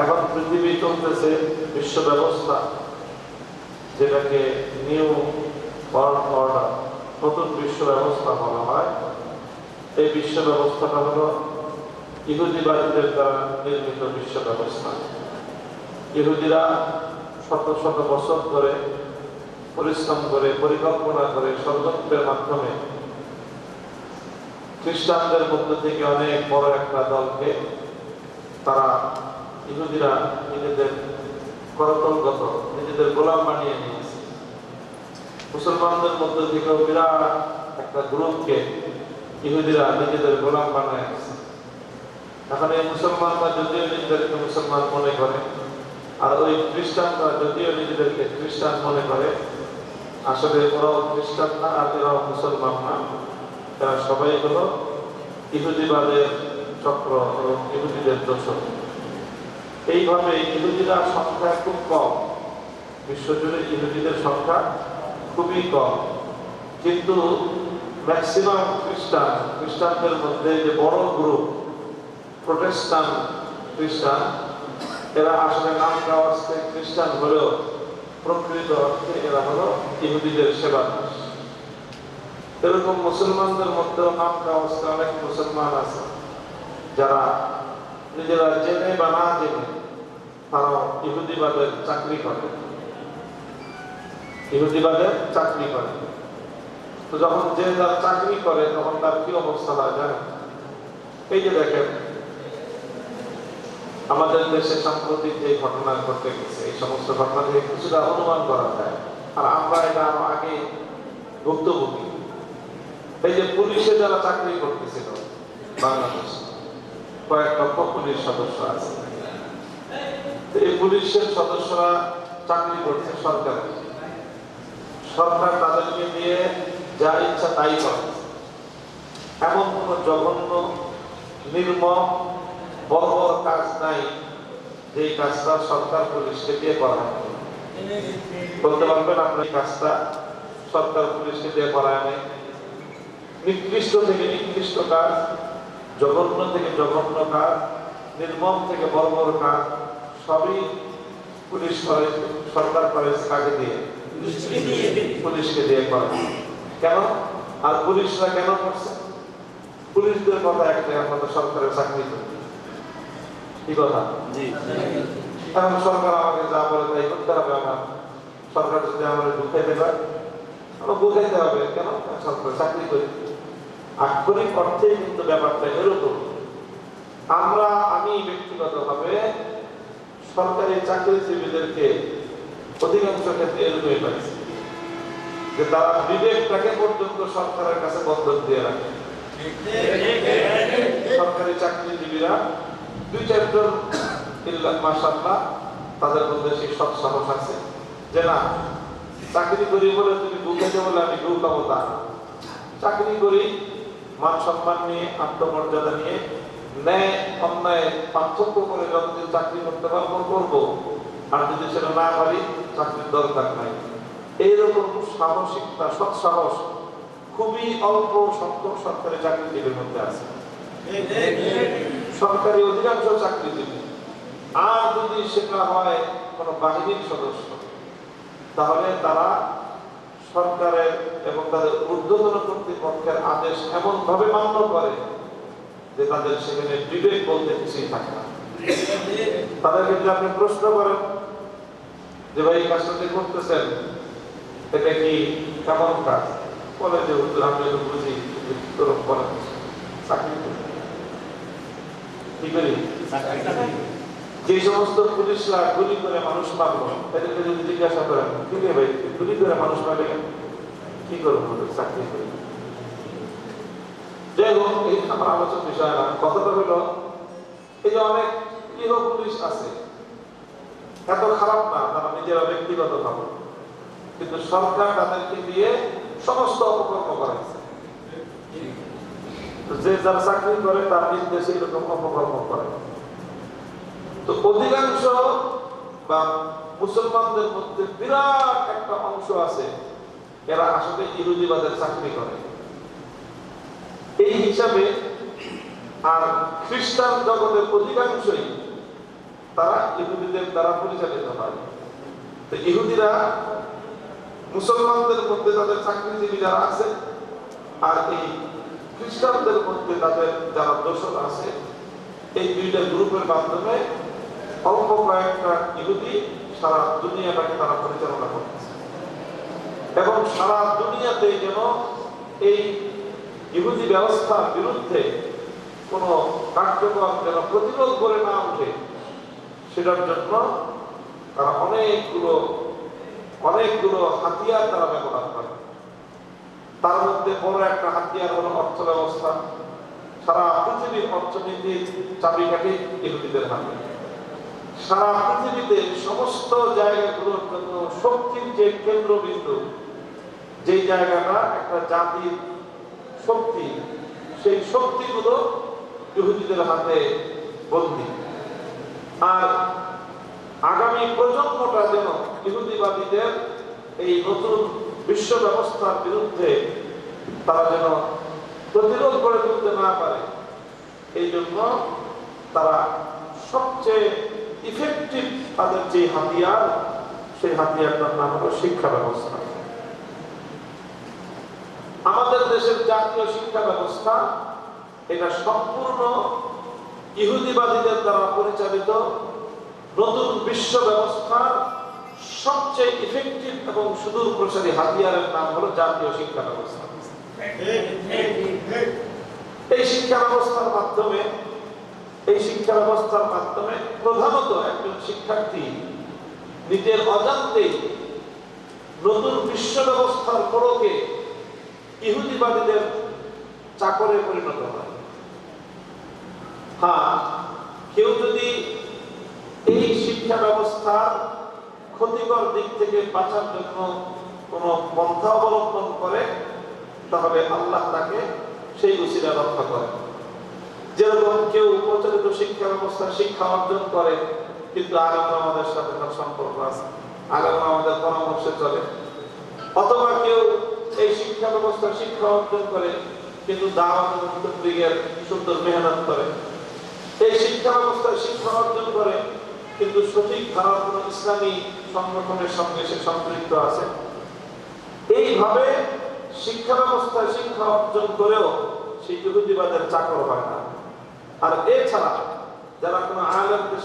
এখন পৃথিবী চলতেছে বিশ্ব ব্যবস্থা, যেটাকে নিউ ওয়ার্ল্ড অর্ডার নতুন বিশ্ব ব্যবস্থা বলা হয়। এই বিশ্ব ব্যবস্থাটা হলো ইহুদিবাদীদের দ্বারা নির্মিত বিশ্ব ব্যবস্থা। ইহুদিরা শত শত বছর ধরে পরিশ্রম করে, পরিকল্পনা করে ষড়যন্ত্রের মাধ্যমে খ্রিস্টানদের মধ্য থেকে অনেক বড় একটা দলকে তারা ইহুদিরা নিজেদের করতলগত, নিজেদের গোলাম বানিয়ে নিয়েছে। মুসলমানদের মধ্য থেকেও বিরাট একটা গ্রুপকে ইহুদিরা নিজেদের গোলাম বানায় এখন এই মুসলমানরা যদিও নিজেদেরকে মুসলমান মনে করে, আর ওই খ্রিস্টানরা যদিও নিজেদেরকে খ্রিস্টান মনে করে, আসলে ওরাও খ্রিস্টান না আর এরাও মুসলমান না। তারা সবাই হলো ইহুদিবাদের চক্র এবং ইহুদিদের দোষক এইভাবে ইহুদিরা সংখ্যা খুব কম। বিশ্বজুড়ে ইহুদিদের সংখ্যা খুবই কম। কিন্তু ম্যাক্সিমাম খ্রিস্টান, খ্রিস্টানদের মধ্যে যে বড় গ্রুপ প্রোটেস্টান খ্রিস্টান, এরা আসলে নাম গাওয়াজকে খ্রিস্টান হলেও প্রকৃত অর্থে এরা হলো ইহুদিদের সেবা এরকম মুসলমানদের মধ্যেও নাম গাওয়াজকে অনেক মুসলমান আছে, যারা নিজেরা জেনে বা না জেনে তারা ইহুদিবাদের চাকরি করে। ইহুদিবাদের চাকরি করে। তো যখন যে তার চাকরি করে, তখন তার কি অবস্থা হয় জানেন? এই যে দেখেন, আমাদের দেশে সাম্প্রতিক যে ঘটনা ঘটতে গেছে, এই সমস্ত ঘটনা থেকে কিছুটা অনুমান করা যায়। আর আমরা এটা আরও আগে ভুক্তভোগী। এই যে পুলিশে যারা চাকরি করতেছিল, বাংলাদেশ কয়েক লক্ষ সদস্য আছে। এই পুলিশের সদস্যরা চাকরি করছে সরকারে। সরকার তাদেরকে দিয়ে যা ইচ্ছা তাই করে। এমন কোন জঘন্য, নির্মম বড় বড় কাজ নাই যে কাজটা সরকার পুলিশকে দিয়ে করা বলতে পারবেন আপনার কাজটা সরকার পুলিশকে দিয়ে করায় নাই নিকৃষ্ট থেকে নিকৃষ্ট কাজ জঘন্য থেকে জঘন্য কাজ নির্মম থেকে বড় কাজ সবই পুলিশ করে সরকার করে কাকে দিয়ে পুলিশকে দিয়ে করে। কেন? আর পুলিশরা কেন করছে? পুলিশদের কথা একটা আমাদের সরকারের চাকরি করে কি কথা? এখন সরকার আমাকে যা বলে তাই করতে হবে আমার। সরকার যদি আমাদের ঢুকাইতে পারে আমরা বুঝাইতে হবে। কেন? সরকার চাকরি করি। আক্ষরিক অর্থে কিন্তু ব্যাপারটা এরকম। আমরা, আমি ব্যক্তিগতভাবে সরকারি চাকরিজীবীদেরকে অধিকাংশ ক্ষেত্রে এরকমই পাইছি। যে তারা বিবেকটাকে পর্যন্ত সরকারের কাছে বন্ধক দিয়ে রাখে। সরকারি চাকরিজীবীরা দুই, চারজন মাশাআল্লাহ তাদের মধ্যে সেই সৎ সাহস আছে যে না, চাকরি করি বলে তুমি ঢুকেছে বলে আমি তা চাকরি করি মান সম্মান নিয়ে, আত্মমর্যাদা নিয়ে, ন্যায়, অন্যায়, পার্থক্য করে যতদিন চাকরি করতে পারব, করব। আর যদি সেটা না পারি, চাকরির দরকার নাই। এইরকম সাহসিকতা সৎ সাহস খুবই অল্প সংখ্যক সরকারি চাকরিজীবীর মধ্যে আছে। সরকারি অধিকাংশ চাকরিজীবী। আর যদি সেটা হয় কোনো বাহিনীর সদস্য, তাহলে তারা সরকারের এবং তাদের ঊর্ধ্বতন কর্তৃপক্ষের আদেশ এমন ভাবে মান্য করে যে তাদের সেখানে বিবেক বলতে কিছুই থাকে না। তাদেরকে যদি আপনি প্রশ্ন করেন যে ভাই, এই কাজটা করতেছেন, এটা কি কেমন কাজ? বলে যে, হুজুর, আমি বুঝি চাকরি করি? যে সমস্ত পুলিশরা গুলি করে মানুষ মারলো তাদেরকে যদি জিজ্ঞাসা করেন, কি ভাই গুলি করে মানুষ মারলে কি করব চাকরি করি। বিষয় এই যে অনেক পুলিশ আছে, এত খারাপ না, তারা নিজেরা কিন্তু তাদেরকে দিয়ে সমস্ত যে যার চাকরি করে, তার নির্দেশে এরকম অপকর্ম করে। তো অধিকাংশ বা মুসলমানদের মধ্যে বিরাট একটা অংশ আছে এরা আসলে ইহুদিবাদের চাকরি করে। এই হিসাবে আর খ্রিস্টান জগতের অধিকাংশই তারা ইহুদিদের দ্বারা পরিচালিত হয়। তো ইহুদিরা মুসলমানদের মধ্যে তাদের চাকরিজীবী যারা আছে আর এই খ্রিস্টানদের মধ্যে তাদের যারা দোষর আছে, এই দুইটা গ্রুপের মাধ্যমে অল্প কয়েকটা ইহুদি সারা দুনিয়াটাকে তারা পরিচালনা করতেছে। এবং সারা দুনিয়াতে যেন এই ইহুদি ব্যবস্থার বিরুদ্ধে কোনো কার্যক্রম যেন প্রতিরোধ করে না উঠে সেটার জন্য তারা অনেকগুলো অনেকগুলো হাতিয়ার তারা ব্যবহার করে। তার মধ্যে বড় একটা হাতিয়ার হলো অর্থ ব্যবস্থা সারা পৃথিবীর অর্থনীতির চাবিকাঠি ইহুদিদের হাতে। সারা পৃথিবীতে সমস্ত জায়গাগুলোর জন্য শক্তির যে কেন্দ্রবিন্দু যে জায়গাটা একটা জাতির শক্তি, সেই শক্তিগুলো ইহুদিদের হাতে বন্দী। আর আগামী প্রজন্মটা যেন ইহুদিবাদীদের এই নতুন বিশ্ব ব্যবস্থার বিরুদ্ধে তারা যেন প্রতিরোধ গড়ে তুলতে না পারে, এই জন্য তারা সবচেয়ে ইফেক্টিভ তাদের যে হাতিয়ার সেই হাতিয়ারটার নাম হলো শিক্ষা ব্যবস্থা। আমাদের দেশের জাতীয় শিক্ষা ব্যবস্থা এটা সম্পূর্ণ ইহুদিবাদীদের দ্বারা পরিচালিত নতুন বিশ্ব ব্যবস্থার সবচেয়ে ইফেক্টিভ এবং সুদূর প্রসারী হাতিয়ারের নাম হলো জাতীয় শিক্ষা ব্যবস্থা। এই শিক্ষা ব্যবস্থার মাধ্যমে এই শিক্ষা ব্যবস্থার মাধ্যমে প্রধানত একজন শিক্ষার্থী নিজের অজান্তে নতুন বিশ্ব ব্যবস্থার পরকে ইহুদিবাদীদের চাকরে পরিণত হয়। হ্যাঁ কেউ যদি এই শিক্ষা ব্যবস্থার ক্ষতিকর দিক থেকে বাঁচার জন্য কোনো পন্থা অবলম্বন করে, তাহলে আল্লাহ তাকে সেই উচিরা রক্ষা করে যেরকম কেউ প্রচলিত শিক্ষা ব্যবস্থার শিক্ষা অর্জন করে, কিন্তু আগাম আমাদের সাথে তার সম্পর্ক আছে। আগাম আমাদের পরামর্শে চলে। অথবা কেউ এই শিক্ষা ব্যবস্থার শিক্ষা অর্জন করে, কিন্তু দাওয়াত এবং তবলিগের সুন্দর মেহনত করে। এই শিক্ষা ব্যবস্থার শিক্ষা অর্জন করে, কিন্তু সঠিক ধারার কোন ইসলামী সংগঠনের সঙ্গে সে সম্পৃক্ত আছে। এইভাবে শিক্ষা ব্যবস্থায় শিক্ষা অর্জন করেও সেই ইহুদিবাদের চাকর হয় না। আর এছাড়া যারা কোনো আলেমদের